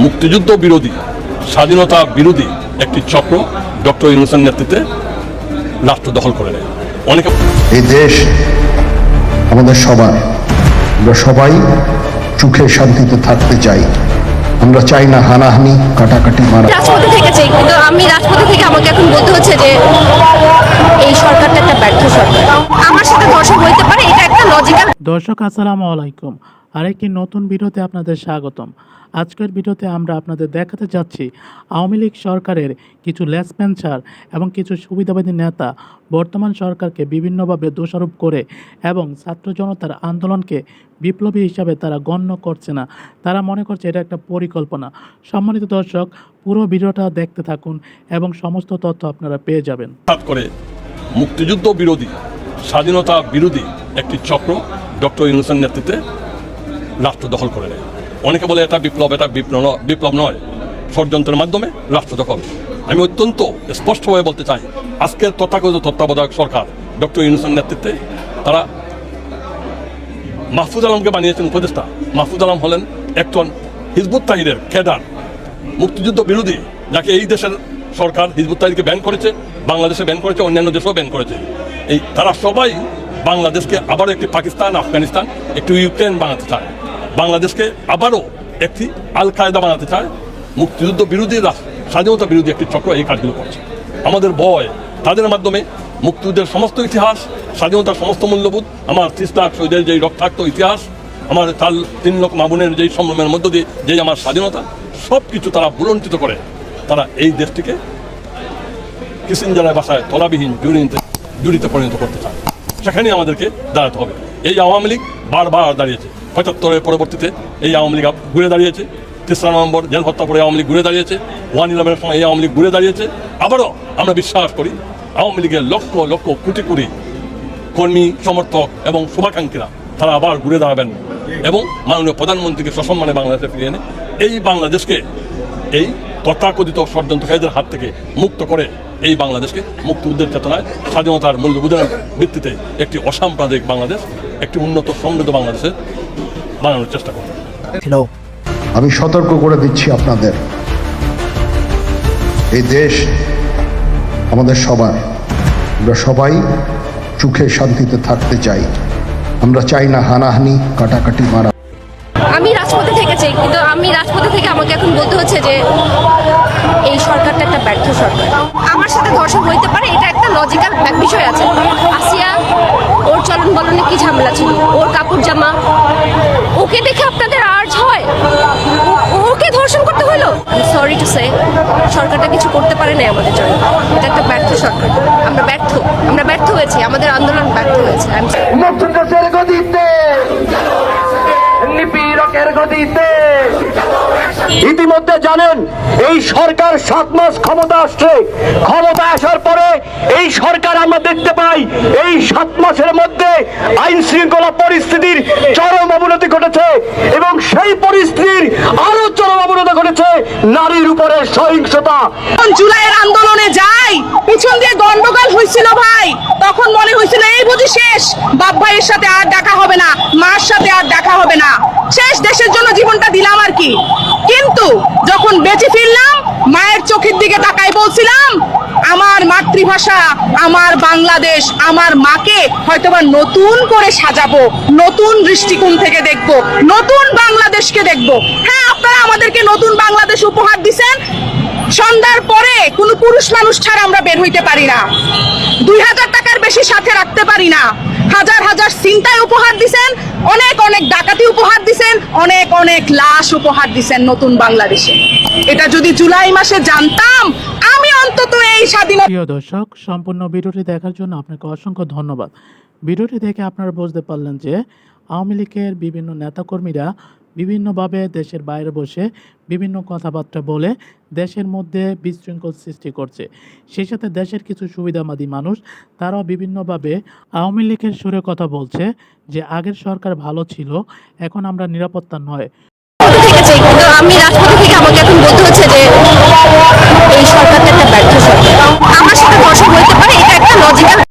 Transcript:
মুক্তিযুদ্ধ বিরোধী স্বাধীনতা বিরোধী একটি চক্র ডক্টর ইউনুসের নেতৃত্বে রাষ্ট্র দখল করে নেয়। অনেকে এই দেশ আমাদের সবার। আমরা সবাই সুখে শান্তিতে থাকতে চাই। আমরা চাই না হানাহানি কাটাকাটি মারা। রাজপথে থেকেছে কিন্তু আমি রাজপথে থেকে আমাকে এখন বলতে হচ্ছে যে এই সরকারটা একটা ব্যর্থ সরকার। আমার সাথে ধর্ষণ হইতে পারে এটা একটা লজিক্যাল দর্শক আসসালামু আলাইকুম। আরেকটি নতুন ভিডিওতে আপনাদের স্বাগতম। আজকের ভিডিওতে আমরা আপনাদের দেখাতে যাচ্ছি আওয়ামী লীগ সরকারের কিছু লেসপেন্সার এবং কিছু সুবিধাবাদী নেতা বর্তমান সরকারকে বিভিন্নভাবে দোষারোপ করে এবং ছাত্র জনতার আন্দোলনকে বিপ্লবী হিসাবে তারা গণ্য করছে না। তারা মনে করছে এটা একটা পরিকল্পনা। সম্মানিত দর্শক, পুরো ভিডিওটা দেখতে থাকুন এবং সমস্ত তথ্য আপনারা পেয়ে যাবেন। করে মুক্তিযুদ্ধ বিরোধী, স্বাধীনতা বিরোধী একটি চক্র ডক্টর ইউনুসের নেতৃত্বে রাষ্ট্র দখল করে নেয়। অনেকে বলে এটা বিপ্লব এটা বিপ্লব নয় ষড়যন্ত্রের মাধ্যমে রাষ্ট্র দখল। আমি অত্যন্ত স্পষ্টভাবে বলতে চাই, আজকের তথাকথিত তত্ত্বাবধায়ক সরকার, ডক্টর ইউনুসের নেতৃত্বে, তারা মাহফুজ আলমকে বানিয়েছেন উপদেষ্টা। মাহফুজ আলম হলেন একজন হিজবুত তাহিদের খেদার, মুক্তিযুদ্ধ বিরোধী, যাকে এই দেশের সরকার হিজবুত তাহিরকে ব্যান করেছে, বাংলাদেশে ব্যান করেছে, অন্যান্য দেশেও ব্যান করেছে। এই তারা সবাই বাংলাদেশকে আবার একটি পাকিস্তান, আফগানিস্তান, একটি ইউক্রেন বানাতে চায়। বাংলাদেশকে আবারও একটি আল কায়দা বানাতে চায়। মুক্তিযুদ্ধ বিরোধী স্বাধীনতা বিরোধী একটি চক্র এই কাজগুলো করছে। আমাদের বয় তাদের মাধ্যমে মুক্তিযুদ্ধের সমস্ত ইতিহাস, স্বাধীনতার সমস্ত মূল্যবোধ, আমার লাখ শহীদের যেই রক্তাক্ত ইতিহাস, আমার তাল তিন লক্ষ মামুনের যেই সম্ভ্রমের মধ্য দিয়ে যেই আমার স্বাধীনতা সব কিছু তারা বুলঞ্চিত করে। তারা এই দেশটিকে কিসিঞ্জারের বাসায় তলাবিহীন জুড়িতে জুড়িতে পরিণত করতে চায়। সেখানে আমাদেরকে দাঁড়াতে হবে। এই আওয়ামী লীগ বারবার দাঁড়িয়েছে। পঁচাত্তরের পরবর্তীতে এই আওয়ামী লীগ ঘুরে দাঁড়িয়েছে। তেসরা নভেম্বর জেল হত্যা করে আওয়ামী লীগ ঘুরে দাঁড়িয়েছে। ওয়ান ইলেভেনের সময় এই আওয়ামী লীগ ঘুরে দাঁড়িয়েছে। আবারও আমরা বিশ্বাস করি আওয়ামী লীগের লক্ষ লক্ষ কোটি কোটি কর্মী, সমর্থক এবং শুভাকাঙ্ক্ষীরা তারা আবার ঘুরে দাঁড়াবেন এবং মাননীয় প্রধানমন্ত্রীকে সসম্মানে বাংলাদেশে ফিরিয়ে এনে এই বাংলাদেশকে এই তথাকথিত ষড়যন্ত্রকারীদের হাত থেকে মুক্ত করে এই বাংলাদেশকে মুক্তিযুদ্ধের চেতনায় স্বাধীনতার মূল্যবোধের ভিত্তিতে একটি অসাম্প্রদায়িক বাংলাদেশ একটি উন্নত সমৃদ্ধ বাংলাদেশে বানানোর চেষ্টা করবে। আমি সতর্ক করে দিচ্ছি আপনাদের। এই দেশ আমাদের সবার। আমরা সবাই সুখে শান্তিতে থাকতে চাই। আমরা চাই না হানাহানি কাটাকাটি মারা। আমি রাজপথে থেকেছি কিন্তু আমি রাজপথে থেকে আমাকে এখন বলতে হচ্ছে যে ব্যর্থ সরকার আমার সাথে ধর্ষণ হইতে পারে এটা একটা লজিক্যাল বিষয় আছে। আসিয়া ওর চলন বলনে কি ঝামেলা ছিল? ওর কাপড় জামা? ওকে দেখে আপনাদের আর্জ হয়? ওকে ধর্ষণ করতে হলো? সরি টু সে সরকারটা কিছু করতে পারে না আমাদের জন্য। এটা একটা ব্যর্থ সরকার। আমরা ব্যর্থ আমরা ব্যর্থ হয়েছি আমাদের আন্দোলন ব্যর্থ হয়েছে। নিপীড়কের গদিতে। ইতিমধ্যে জানেন, এই সরকার সাত মাস ক্ষমতা আসছে। ক্ষমতা আসার পরে এই সরকার আমরা দেখতে পাই, এই সাত মাসের মধ্যে আইন শৃঙ্খলা পরিস্থিতির চরম অবনতি ঘটেছে এবং সেই পরিস্থিতির আরও চরম অবনতি ঘটেছে নারীর উপরে সহিংসতা। জুলাইয়ের আন্দোলনে যাই, পিছন দিয়ে গন্ডগোল হয়েছিল ভাই, তখন মনে হয়েছিল এই বুঝি শেষ, বাপ ভাইয়ের সাথে আর দেখা হবে না, মার সাথে আর দেখা হবে না। শেষ দেশের জন্য জীবনটা দিলাম আর কি। কিন্তু যখন বেঁচে ফিরলাম, মায়ের চোখের দিকে তাকাই বলছিলাম, আমার মাতৃভাষা, আমার বাংলাদেশ, আমার মাকে হয়তোবা নতুন করে সাজাবো, নতুন দৃষ্টিকোণ থেকে দেখব, নতুন বাংলাদেশকে দেখব। হ্যাঁ আপনারা আমাদেরকে নতুন বাংলাদেশ উপহার দিচ্ছেন সন্ধ্যার পরে কোনো পুরুষ মানুষ ছাড়া আমরা বের হইতে পারি না। দুই হাজার টাকার বেশি সাথে রাখতে পারি না। হাজার হাজার চিন্তায় উপহার দিছেন, অনেক অনেক ডাকাতি উপহার দিছেন, অনেক অনেক লাশ উপহার দিছেন নতুন বাংলাদেশে। এটা যদি জুলাই মাসে জানতাম, আমি অন্তত এই স্বাধীনতা প্রিয় দর্শক, সম্পূর্ণ ভিডিওটি দেখার জন্য আপনাকে অসংখ্য ধন্যবাদ। ভিডিওটি দেখে আপনারা বুঝতে পারলেন যে আওয়ামী লীগের বিভিন্ন নেতাকর্মীরা বিভিন্নভাবে দেশের বাইরে বসে বিভিন্ন কথাবার্তা বলে দেশের মধ্যে বিশৃঙ্খল সৃষ্টি করছে। সেই সাথে দেশের কিছু সুবিধাবাদী মানুষ, তারাও বিভিন্নভাবে আওয়ামী লীগের সুরে কথা বলছে যে, আগের সরকার ভালো ছিল, এখন আমরা নিরাপত্তা নয়। আমি রাজপথে থেকে আমাকে এখন বলতে হচ্ছে যে, এই সরকারটা একটা ব্যর্থ সরকার। আমার সাথে ধর্ষণ হইতে পারে, এটা একটা লজিক্যাল